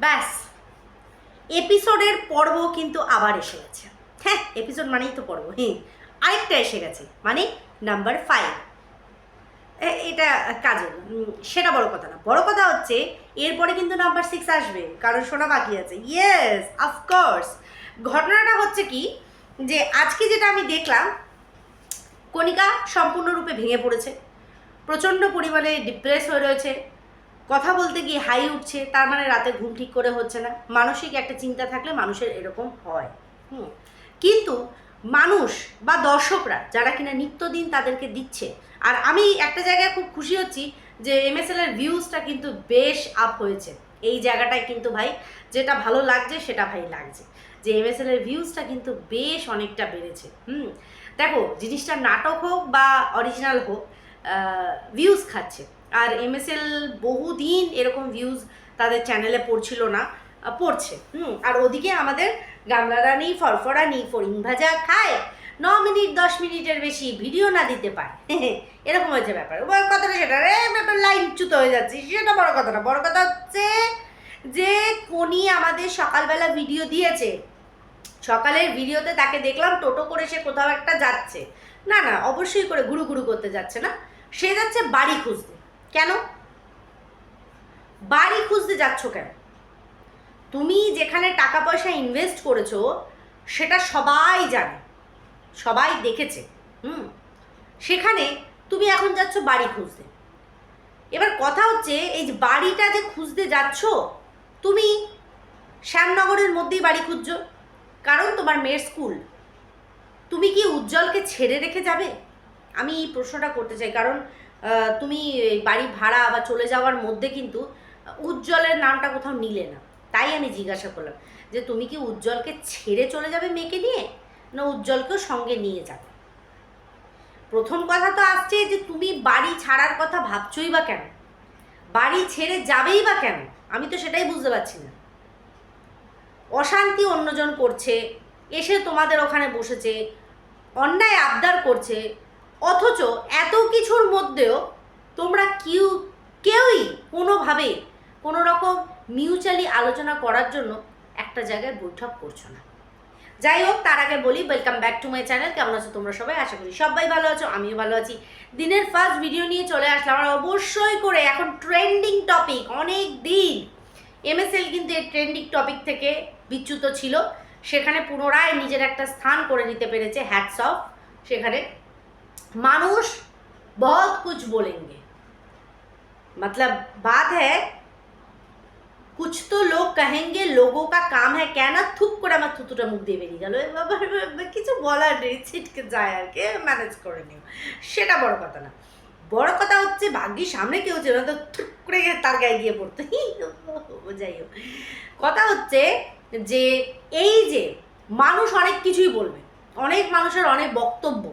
ব্যাস। এপিসোডের পর্ব কিন্তু আবার এসে গেছে। হ্যাঁ এপিসোড মানেই তো পর্ব। হ্যাঁ আরেকটা এসে গেছে মানে নাম্বার ফাইভ এটা উম, সেটা বড় কথা না। বড় কথা হচ্ছে এরপরে কিন্তু নাম্বার সিক্স আসবে। কারণ শোনা বাকি আছে। ইয়েস অফকোর্স ঘটনাটা হচ্ছে কি যে আজকে যেটা আমি দেখলাম কণিকা সম্পূর্ণরূপে ভেঙে পড়েছে। প্রচণ্ড পরিমাণে ডিপ্রেস হয়ে রয়েছে। কথা বলতে গিয়ে হাই উঠছে, তার মানে রাতে ঘুম ঠিক করে হচ্ছে না। মানসিক একটা চিন্তা থাকলে মানুষের এরকম হয়। হুম। কিন্তু মানুষ বা দর্শকরা যারা কিনা নিত্যদিন তাদেরকে দিচ্ছে, আর আমি একটা জায়গায় খুব খুশি হচ্ছি যে এমএসএল এর ভিউজটা কিন্তু বেশ আপ হয়েছে। এই জায়গাটায় কিন্তু ভাই যেটা ভালো লাগছে, সেটা ভাই লাগছে। যে এমএসএল এর ভিউজটা কিন্তু বেশ অনেকটা বেড়েছে। হুম। দেখো, জিনিসটা নাটক হোক বা অরিজিনাল হোক ভিউজ খাচ্ছে। আর এমএসএল বহুদিন এরকম ভিউজ তাদের চ্যানেলে পড়ছিল না পড়ছে। হুম, আর ওদিকে আমাদের গামলারা নেই ফরফরা নেই ফরিং ভাজা খায়, ন মিনিট, দশ মিনিটের বেশি ভিডিও না দিতে পারে। এরকম হয়েছে ব্যাপার। বড় কথাটা সেটা। রে লাইন চ্যুত হয়ে যাচ্ছে, সেটা বড় কথা না। বড় কথা হচ্ছে যে, কোনি আমাদের সকালবেলা ভিডিও দিয়েছে। সকালের ভিডিওতে তাকে দেখলাম, টোটো করে সে কোথাও একটা যাচ্ছে। না না, অবশ্যই করে ঘুরু ঘুরু করতে যাচ্ছে না। সে যাচ্ছে বাড়ি খুঁজতে। কেন? বাড়ি খুঁজতে যাচ্ছ কেন? তুমি যেখানে টাকা পয়সা ইনভেস্ট করেছ, সেটা সবাই জানে। সবাই দেখেছে। হুম? সেখানে তুমি এখন যাচ্ছ বাড়ি খুঁজতে। এবার কথা হচ্ছে, এই যে বাড়িটা যে খুঁজতে যাচ্ছ, তুমি শ্যামনগরের মধ্যেই বাড়ি খুঁজছো। কারণ তোমার মেয়ের স্কুল তুমি কি উজ্জ্বলকে ছেড়ে রেখে যাবে? আমি এই প্রশ্নটা করতে চাই, কারণ তুমি বাড়ি ভাড়া বা চলে যাওয়ার মধ্যে কিন্তু উজ্জ্বলের নামটা কোথাও নিলে না। তাই আমি জিজ্ঞাসা করলাম যে তুমি কি উজ্জ্বলকে ছেড়ে চলে যাবে মেয়েকে নিয়ে, না উজ্জ্বলকেও সঙ্গে নিয়ে যাবে? প্রথম কথা তো আসছে যে তুমি বাড়ি ছাড়ার কথা ভাবছই বা কেন? বাড়ি ছেড়ে যাবেই বা কেন? আমি তো সেটাই বুঝতে পারছি না। অশান্তি অন্যজন করছে, এসে তোমাদের ওখানে বসেছে অন্যায় আবদার করছে, অথচ এত কিছুর মধ্যেও তোমরা কেউ, কেউই কোনোভাবে কোনো রকম মিউচুয়ালি আলোচনা করার জন্য একটা জায়গায় বৈঠক করছ না। যাই হোক, তার আগে বলি welcome back to my channel কেমন আছো তোমরা সবাই? আশা করি সবাই ভালো আছো, আমিও ভালো আছি। দিনের ফার্স্ট ভিডিও নিয়ে চলে আসলাম। আর অবশ্যই করে এখন ট্রেন্ডিং টপিক অনেক দিন। এমএসএল কিন্তু এই ট্রেন্ডিং টপিক থেকে বিচ্যুত ছিল। সেখানে পুনরায় নিজের একটা স্থান করে নিতে পেরেছে হ্যাটস অফ সেখানে মানুষ বহুত কুছ বলেঙ্গে। মতলব बात है কুছ তো লোক কাহেঙ্গে, লোগো কা কাম হ্যাঁ কেন থুপ করে আমার থুতুটা মুখ দিয়ে বেরিয়ে গেল। কিছু বলার নেই, ছিটকে যায় আর কি ম্যানেজ করে নিও। সেটা বড় কথা না। বড় কথা হচ্ছে ভাগ্যি সামনে কেউ ছিল না, তো থুপ করে তার গায়ে গিয়ে পড়তো। যাই হোক। কথা হচ্ছে যে এই যে মানুষ অনেক কিছুই বলবে, অনেক মানুষের অনেক বক্তব্য।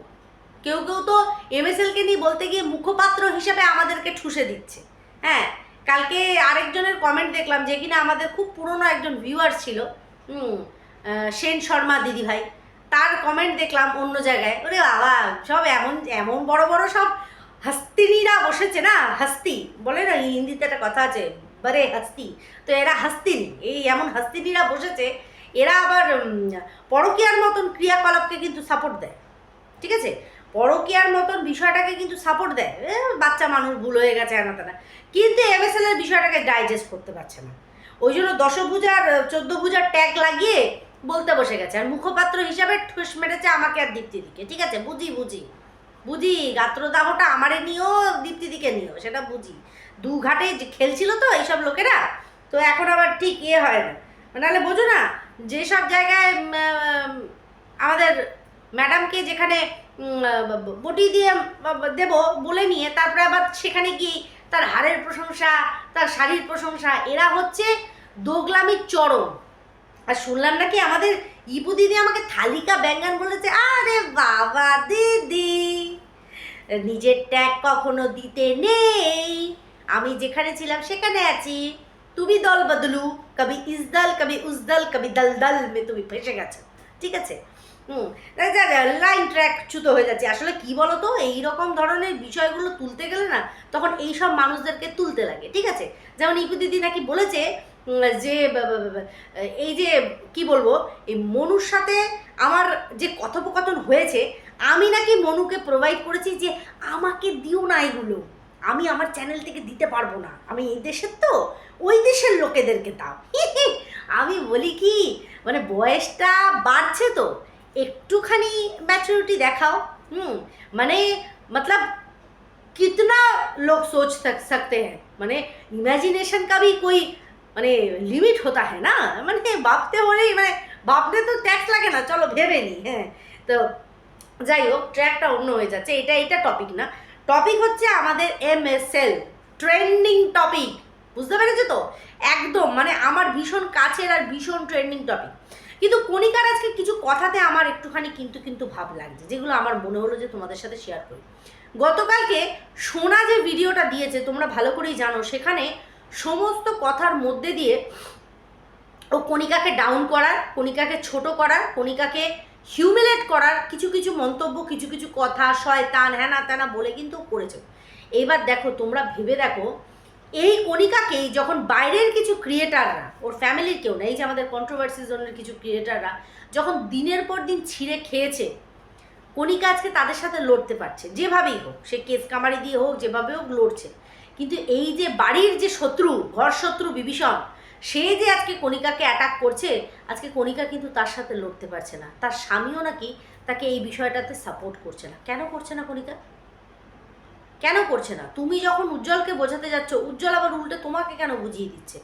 কেউ কেউ তো এমএসএলকে নিয়ে বলতে গিয়ে মুখপাত্র হিসেবে আমাদেরকে ঠুসে দিচ্ছে। হ্যাঁ কালকে আরেকজনের কমেন্ট দেখলাম যে কিনা আমাদের খুব পুরনো একজন ভিউয়ার ছিল, হুম সেন শর্মা দিদি ভাই, তার কমেন্ট দেখলাম অন্য জায়গায়। ওরে বাবা, সব এমন এমন বড় বড় সব হাস্তিনীরা বসেছে না? হাস্তি, বলে না হিন্দিতে একটা কথা আছে বারে হাস্তি। তো এরা হাস্তিনী। এই এমন হাস্তিনীরা বসেছে, এরা আবার পরকীয়ার মতন ক্রিয়াকলাপকে কিন্তু সাপোর্ট দেয়। ঠিক আছে? পরকীয়ার মতন বিষয়টাকে কিন্তু সাপোর্ট দেয়। বাচ্চা মানুষ ভুল হয়ে গেছে এনা তেনা। কিন্তু এমএসএল এর বিষয়টাকে ডাইজেস্ট করতে পারছে না। ওই জন্য দশভুজার চোদ্দ ভুজার ট্যাগ লাগিয়ে বলতে বসে গেছে। আর মুখপাত্র হিসাবে ঠুস মেরেছে আমাকে আর দীপ্তিদিকে। ঠিক আছে? বুঝি বুঝি। বুঝি? গাত্রদাহটা আমারে নিয়েও দীপ্তিদিকে নিও সেটা বুঝি। দু ঘাটে খেলছিল তো এইসব লোকেরা, তো এখন আবার ঠিক ইয়ে হয় না। নাহলে বোঝো না, যেসব জায়গায় আমাদের ম্যাডামকে যেখানে বটি দিয়ে, দেব বলে নিয়ে, তারপরে আবার সেখানে গিয়ে তার হাড়ের প্রশংসা, তার শাড়ির প্রশংসা, এরা হচ্ছে দোগলামির চরম। আর শুনলাম নাকি আমাদের ইপু দিদি আমাকে থালিকা ব্যাঙ্গান বলেছে, আরে বাবা, দিদি। নিজের ট্যাগ কখনো দিতে নেই। আমি যেখানে ছিলাম সেখানে আছি। তুমি দল বদলু, কবি ইস দল কবি উস দল কবি দল দল মে তুমি ফেসে গেছো। ঠিক আছে? হুম লাইন ট্র্যাক চ্যুত হয়ে যাচ্ছে। আসলে কি বলতো? এই রকম ধরনের বিষয়গুলো তুলতে গেলে না, তখন এই সব মানুষদেরকে তুলতে লাগে। ঠিক আছে? যেমন ইকু দিদি নাকি বলেছে যে এই যে, কি বলব? এই মনুর সাথে আমার যে কথোপকথন হয়েছে আমি নাকি মনুকে প্রোভাইড করেছি যে আমাকে দিও না এগুলো আমি আমার চ্যানেল থেকে দিতে পারবো না আমি এই দেশের তো ওই দেশের লোকেদেরকে দাও আমি বলি কি মানে বয়সটা বাড়ছে তো একটুখানি ম্যাচুরিটি দেখাও হুম মানে मतलब कितना लोग सोच सक सकते हैं মানে ইমাজিনেশন का भी कोई মানে লিমিট হতা है না মানে ভাবতে হলেই মানে ভাবতে তো ট্যাক্স লাগে না চলো ভেবে নি হ্যাঁ তো যাই হোক ট্র্যাকটা অন্য হয়ে যাচ্ছে। এটা এটা টপিক না। টপিক হচ্ছে আমাদের M S L trending topic বুঝতে পেরেছ তো? একদম মানে আমার ভীষণ কাছের আর ভীষণ ট্রেন্ডিং টপিক কিন্তু কণিকার আজকে কিছু কথাতে আমার একটুখানি কিন্তু কিন্তু ভাব লাগছে, যেগুলো আমার মনে হলো যে তোমাদের সাথে শেয়ার করি। গতকালকে সোনা যে ভিডিওটা দিয়েছে, তোমরা ভালো করেই জানো, সেখানে সমস্ত কথার মধ্যে দিয়ে ও কণিকাকে ডাউন করার, কণিকাকে ছোট করার, কণিকাকে হিউমিলেট করার কিছু কিছু মন্তব্য, কিছু কিছু কথা, শয়তান হ্যানা ত্যানা বলে কিন্তু করেছে। এইবার দেখো, তোমরা ভেবে দেখো, এই কণিকাকেই যখন বাইরের কিছু ক্রিয়েটাররা ওর ফ্যামিলির কেউ না, এই যে আমাদের কন্ট্রোভার্সি জোনের কিছু ক্রিয়েটাররা যখন দিনের পর দিন ছিঁড়ে খেয়েছে, কণিকা আজকে তাদের সাথে লড়তে পারছে। যেভাবেই হোক, সে কেস কামারি দিয়ে হোক, যেভাবে হোক লড়ছে। কিন্তু এই যে বাড়ির যে শত্রু ঘর শত্রু বিভীষণ সে যে আজকে কণিকাকে অ্যাটাক করছে, আজকে কণিকা কিন্তু তার সাথে লড়তে পারছে না। তার স্বামীও নাকি তাকে এই বিষয়টাতে সাপোর্ট করছে না। কেন করছে না কণিকা? কেন করছে না? তুমি যখন উজ্জ্বলকে বোঝাতে যাচ্ছ, উজ্জ্বল আবার উল্টে তোমাকে কেন বুঝিয়ে দিচ্ছে?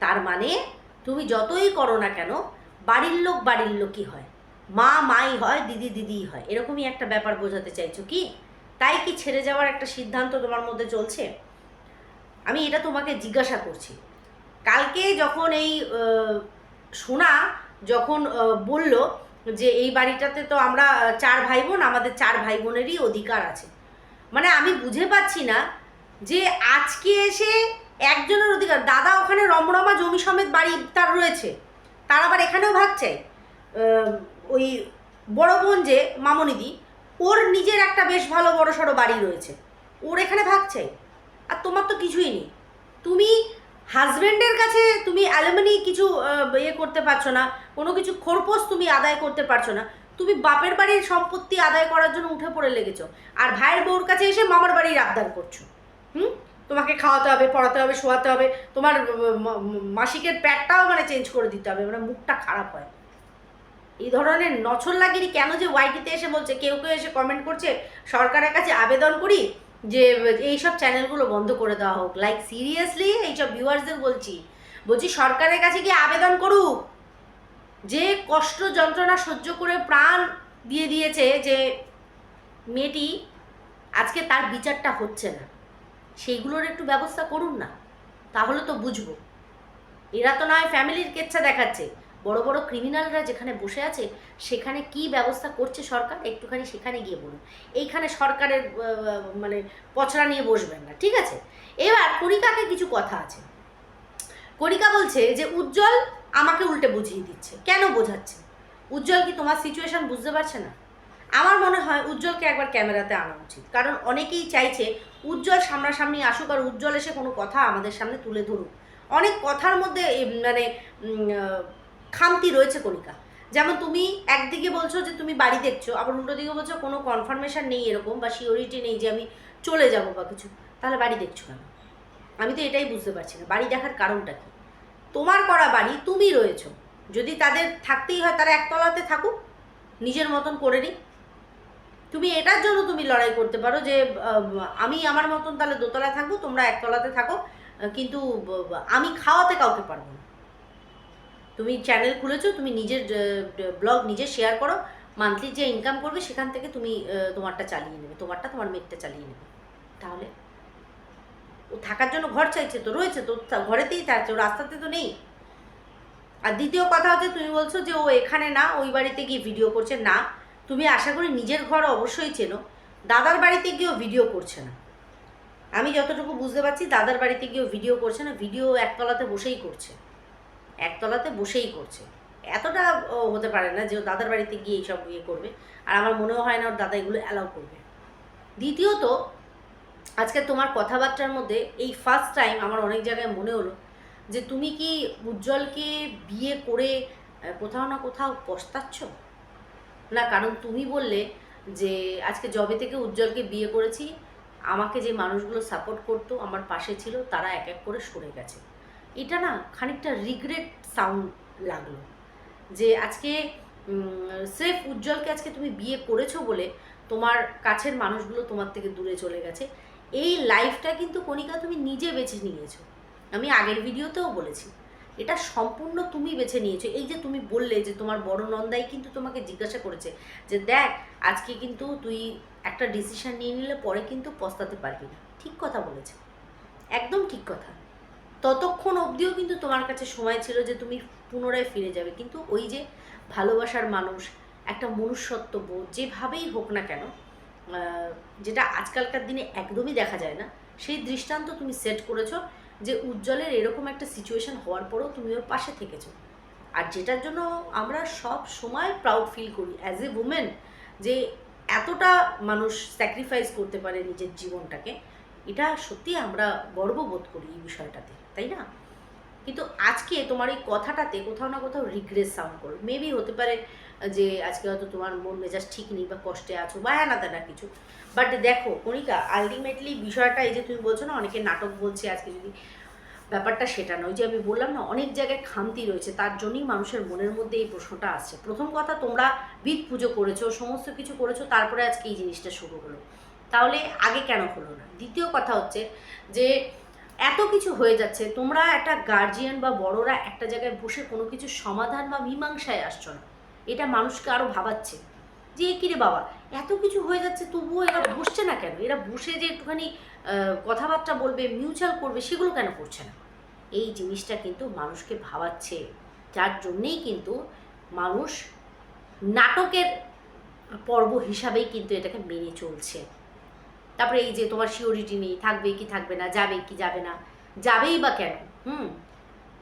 তার মানে তুমি যতই করো না কেন, বাড়ির লোক বাড়ির লোকই হয়। মা মাই হয়, দিদি দিদিই হয়। এরকমই একটা ব্যাপার বোঝাতে চাইছো কি? তাই কি ছেড়ে যাওয়ার একটা সিদ্ধান্ত তোমার মধ্যে চলছে? আমি এটা তোমাকে জিজ্ঞাসা করছি। কালকে যখন এই সোনা যখন বলল যে এই বাড়িটাতে তো আমরা চার ভাই বোন আমাদের চার ভাই বোনেরই অধিকার আছে। মানে আমি বুঝে পাচ্ছি না যে আজকে এসে একজনের অধিকার, দাদা ওখানে রমরমা জমি সমেত বাড়ি তার রয়েছে, তার আবার এখানেও ভাগ চাই। ওই বড় বোন যে, মামনিদি, ওর নিজের একটা বেশ ভালো বড় সড়ো বাড়ি রয়েছে, ওর এখানে ভাগ চাই। আর তোমার তো কিছুই নেই। তুমি হাজব্যান্ডের কাছে তুমি অ্যালুমিনি কিছু ইয়ে করতে পারছ না, কোনো কিছু খোরপোশ তুমি আদায় করতে পারছ না, তুমি বাপের বাড়ির সম্পত্তি আদায় করার জন্য উঠে পড়ে লেগেছো, আর ভাইয়ের বউর কাছে এসে মামার বাড়ির আবদার করছ, হুম? তোমাকে খাওয়াতে হবে, পড়াতে হবে, শোয়াতে হবে, তোমার মাসিকের প্যাডটাও মানে চেঞ্জ করে দিতে হবে মানে মুখটা খারাপ হয়। এই ধরনের নছল্লাগিরি কেন যে ওয়াইটিতে এসে বলছে, কেউ কেউ এসে কমেন্ট করছে, সরকারের কাছে আবেদন করি যে এইসব চ্যানেলগুলো বন্ধ করে দেওয়া হোক। লাইক সিরিয়াসলি এইসব ভিউয়ার্সদের বলছি। বলছি, সরকারের কাছে গিয়ে আবেদন করুক। যে কষ্ট যন্ত্রণা সহ্য করে প্রাণ দিয়ে দিয়েছে যে মেয়েটি, আজকে তার বিচারটা হচ্ছে না। সেইগুলোর একটু ব্যবস্থা করুন না। তাহলে তো বুঝব। এরা তো নয় ফ্যামিলির কেচ্ছা দেখাচ্ছে। বড় বড় ক্রিমিনালরা যেখানে বসে আছে, সেখানে কি ব্যবস্থা করছে সরকার? একটুখানি সেখানে গিয়ে বলুন। এইখানে সরকারের মানে পছড়া নিয়ে বসবেন না, ঠিক আছে? এবার কণিকাকে কিছু কথা আছে। কণিকা বলছে যে, উজ্জ্বল আমাকে উল্টে বুঝিয়ে দিচ্ছে। কেন বোঝাচ্ছে? উজ্জ্বল কি তোমার সিচুয়েশন বুঝতে পারছে না? আমার মনে হয় উজ্জ্বলকে একবার ক্যামেরাতে আনা উচিত। কারণ অনেকেই চাইছে, উজ্জ্বল সামনাসামনি আসুক আর উজ্জ্বল এসে কোনো কথা আমাদের সামনে তুলে ধরুক। অনেক কথার মধ্যে মানে খামতি রয়েছে কণিকা। যেমন তুমি একদিকে বলছো যে তুমি বাড়ি দেখছ, আবার উল্টো দিকে বলছো কোনো কনফার্মেশন নেই এরকম বা সিওরিটি নেই যে আমি চলে যাব বা কিছু। তাহলে বাড়ি দেখছ কেন? আমি তো এটাই বুঝতে পারছি না। বাড়ি দেখার কারণটা কি? তোমার করা বাড়ি, তুমি রয়েছো। যদি তাদের থাকতেই হয়, তারা একতলাতে থাকুক, নিজের মতন করে নিক। তুমি এটার জন্য তুমি লড়াই করতে পারো যে আমি আমার মতন তাহলে দোতলায় থাকব, তোমরা একতলাতে থাকো, কিন্তু আমি খাওয়াতে কাউকে পারব না। তুমি চ্যানেল খুলেছো, তুমি নিজের ব্লগ নিজে শেয়ার করো মান্থলি যে ইনকাম করবে সেখান থেকে তুমি তোমারটা চালিয়ে নেবে, তোমারটা তোমার মেয়েরটা চালিয়ে নেবে। তাহলে ও থাকার জন্য ঘর চাইছে তো, রয়েছে তো ঘরেতেই থাকছে ও রাস্তাতে তো নেই। আর দ্বিতীয় কথা হচ্ছে তুমি বলছো যে ও এখানে না, ওই বাড়িতে গিয়ে ভিডিও করছে, না। তুমি আশা করি নিজের ঘর অবশ্যই চেনো, দাদার বাড়িতে গিয়েও ভিডিও করছে না। আমি যতটুকু বুঝতে পারছি, দাদার বাড়িতে গিয়েও ভিডিও করছে না ভিডিও একতলাতে বসেই করছে। একতলাতে বসেই করছে। এতটা হতে পারে না যে ও দাদার বাড়িতে গিয়ে এইসব ইয়ে করবে। আর আমার মনেও হয় না ওর দাদা এগুলো অ্যালাউ করবে। দ্বিতীয়ত, আজকে তোমার কথাবার্তার মধ্যে এই ফার্স্ট টাইম আমার অনেক জায়গায় মনে হলো যে তুমি কি উজ্জ্বলকে বিয়ে করে কোথাও না কোথাও পস্তাচ্ছ? না, কারণ তুমি বললে যে আজকে জবে থেকে উজ্জ্বলকে বিয়ে করেছি, আমাকে যে মানুষগুলো সাপোর্ট করতো, আমার পাশে ছিল, তারা এক এক করে সরে গেছে। এটা না খানিকটা রিগ্রেট সাউন্ড লাগল। যে আজকে স্রেফ উজ্জ্বলকে আজকে তুমি বিয়ে করেছ বলে তোমার কাছের মানুষগুলো তোমার থেকে দূরে চলে গেছে, এই লাইফটা কিন্তু কণিকা তুমি নিজে বেছে নিয়েছো। আমি আগের ভিডিওতেও বলেছি, এটা সম্পূর্ণ তুমি বেছে নিয়েছো। এই যে তুমি বললে যে তোমার বড় নন্দাই কিন্তু তোমাকে জিজ্ঞাসা করেছে যে দেখ, আজকে কিন্তু তুই একটা ডিসিশন নিয়ে নিলে পরে কিন্তু পস্তাতে পারবি না। ঠিক কথা বলেছে। একদম ঠিক কথা। ততক্ষণ অবধিও কিন্তু তোমার কাছে সময় ছিল যে তুমি পুনরায় ফিরে যাবে। কিন্তু ওই যে ভালোবাসার মানুষ, একটা মনুষ্যত্ব বোধ, যেভাবেই হোক না কেন যেটা আজকালকার দিনে একদমই দেখা যায় না, সেই দৃষ্টান্ত তুমি সেট করেছ যে উজ্জ্বলের এরকম একটা সিচুয়েশন হওয়ার পরেও তুমি ওর পাশে থেকেছো। আর যেটার জন্য আমরা সব সময় প্রাউড ফিল করি অ্যাজ এ উমেন যে এতটা মানুষ স্যাক্রিফাইস করতে পারে নিজের জীবনটাকে। এটা সত্যি আমরা গর্ববোধ করি এই বিষয়টাতে, তাই না? কিন্তু আজকে তোমার এই কথাটাতে কোথাও না কোথাও রিগ্রেস সাউন্ড করো। মেবি হতে পারে যে আজকে হয়তো তোমার মন মেজাজ ঠিক নেই বা কষ্টে আছো বা হ্যাঁ না কিছু। বাট দেখো, কণিকা আলটিমেটলি বিষয়টা এই যে তুমি বলছো না, অনেকে নাটক বলছে আজকে যদি ব্যাপারটা সেটা নয়। যে আমি বললাম না, অনেক জায়গায় খামতি রয়েছে, তার জন্যই মানুষের মনের মধ্যে এই প্রশ্নটা আসছে। প্রথম কথা, তোমরা বিদ পুজো করেছ, সমস্ত কিছু করেছ, তারপরে আজকে এই জিনিসটা শুরু হলো। তাহলে আগে কেন হলো না? দ্বিতীয় কথা হচ্ছে যে, এত কিছু হয়ে যাচ্ছে, তোমরা একটা গার্জিয়ান বা বড়রা একটা জায়গায় বসে কোনো কিছু সমাধান বা মীমাংসায় আসছো না। এটা মানুষকে আরও ভাবাচ্ছে। যে কিরে বাবা? এত কিছু হয়ে যাচ্ছে, তবুও এরা বসছে না কেন? এরা বসে যে একটুখানি কথাবার্তা বলবে মিউচুয়াল করবে, সেগুলো কেন করছে না? এই জিনিসটা কিন্তু মানুষকে ভাবাচ্ছে। যার জন্যেই কিন্তু মানুষ নাটকের পর্ব হিসাবেই কিন্তু এটাকে মেনে চলছে। তারপরে এই যে তোমার সিওরিটি নেই থাকবে কি থাকবে না, যাবে কি যাবে না, যাবেই বা কেন? হুম?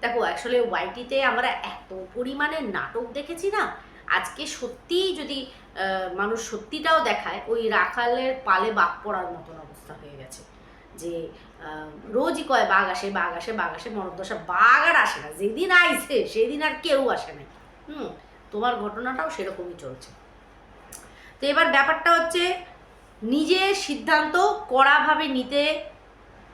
দেখো, আসলে ওয়াইটিতে আমরা এত পরিমাণে নাটক দেখেছি না, আজকে সত্যিই যদি মানুষ সত্যিটাও দেখায়, ওই রাখালের পালে বাঘ পড়ার মতন অবস্থা হয়ে গেছে। যে রোজই কয় বাঘ আসে বাঘ আসে বাঘ আসে মরদশা বাঘ আর আসে না, যেদিন আইছে, সেদিন আর কেউ আসে না হুম? তোমার ঘটনাটাও সেরকমই চলছে। তো এবার ব্যাপারটা হচ্ছে নিজের সিদ্ধান্ত কড়াভাবে নিতে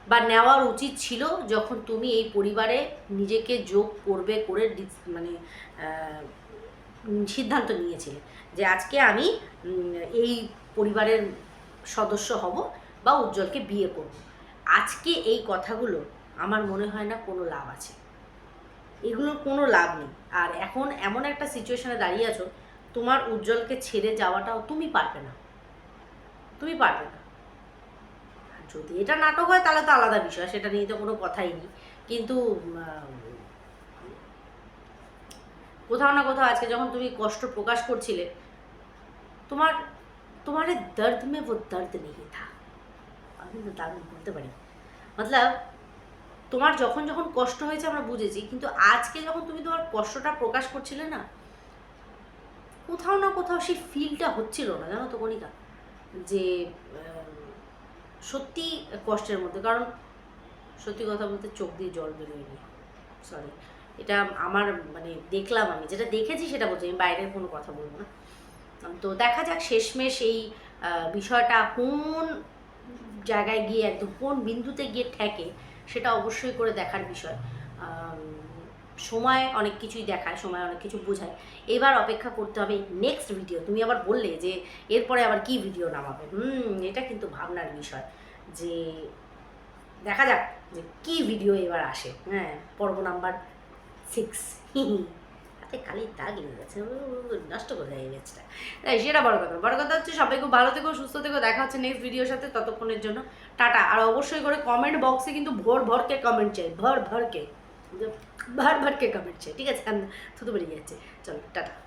বা নেওয়ার উচিত ছিল যখন তুমি এই পরিবারে নিজেকে যোগ করবে করে মানে সিদ্ধান্ত নিয়েছিলে যে আজকে আমি এই পরিবারের সদস্য হব বা উজ্জ্বলকে বিয়ে করব। আজকে এই কথাগুলো আমার মনে হয় না কোনো লাভ আছে। এগুলোর কোনো লাভ নেই। আর এখন এমন একটা সিচুয়েশানে দাঁড়িয়ে আছো, তোমার উজ্জ্বলকে ছেড়ে যাওয়াটাও তুমি পারবে না। তুমি পারবে না। যদি এটা নাটক হয়, তাহলে তো আলাদা বিষয়, সেটা নিয়ে তো কোনো কথাই নেই। কিন্তু কোথাও না কোথাও আজকে যখন তুমি কষ্ট প্রকাশ করছিলে, তোমার তোমার দর্দ মে वो দর্দ নেই থা। আমি তো দারুণ বলতে পারি মতলব, তোমার যখন যখন কষ্ট হয়েছে আমরা বুঝেছি, কিন্তু আজকে যখন তুমি তোমার কষ্টটা প্রকাশ করছিলে না, কোথাও না কোথাও সেই ফিলটা হচ্ছিল না, জানো তো কণিকা? যে সত্যি কষ্টের মধ্যে, কারণ সত্যি কথা বলতে চোখ দিয়ে জল বেরোয়নি। সরি এটা আমার মানে দেখলাম আমি, যেটা দেখেছি সেটা বলছি, আমি বাইরের কোনো কথা বলব না। তো দেখা যাক, শেষমেশ এই বিষয়টা কোন জায়গায় গিয়ে, একদম কোন বিন্দুতে গিয়ে ঠেকে, সেটা অবশ্যই করে দেখার বিষয়। সময় অনেক কিছুই দেখায়, সময় অনেক কিছু বোঝায়। এবার অপেক্ষা করতে হবে নেক্সট ভিডিও তুমি আবার বললে যে, এরপরে আবার কি ভিডিও নামাবে? হুম, এটা কিন্তু ভাবনার বিষয় যে, দেখা যাক যে কি ভিডিও এবার আসে। হ্যাঁ পর্ব নাম্বার সিক্স হাতে কালি দাগ লেগে গেছে। নষ্ট করে দেয় ইমেজটা তাই সেটা বড় কথা। বড় কথা হচ্ছে, সবাই খুব ভালো থেকো, সুস্থ থেকো। দেখা হচ্ছে নেক্সট ভিডিওর সাথে। ততক্ষণের জন্য টাটা। আর অবশ্যই করে কমেন্ট বক্সে কিন্তু ভোর ভরকে কমেন্ট চাই। ভর ভরকে। ভর ভারকে কমেন্ট ঠিক আছে? থুতু বেরিয়ে যাচ্ছে। চলো টাটা।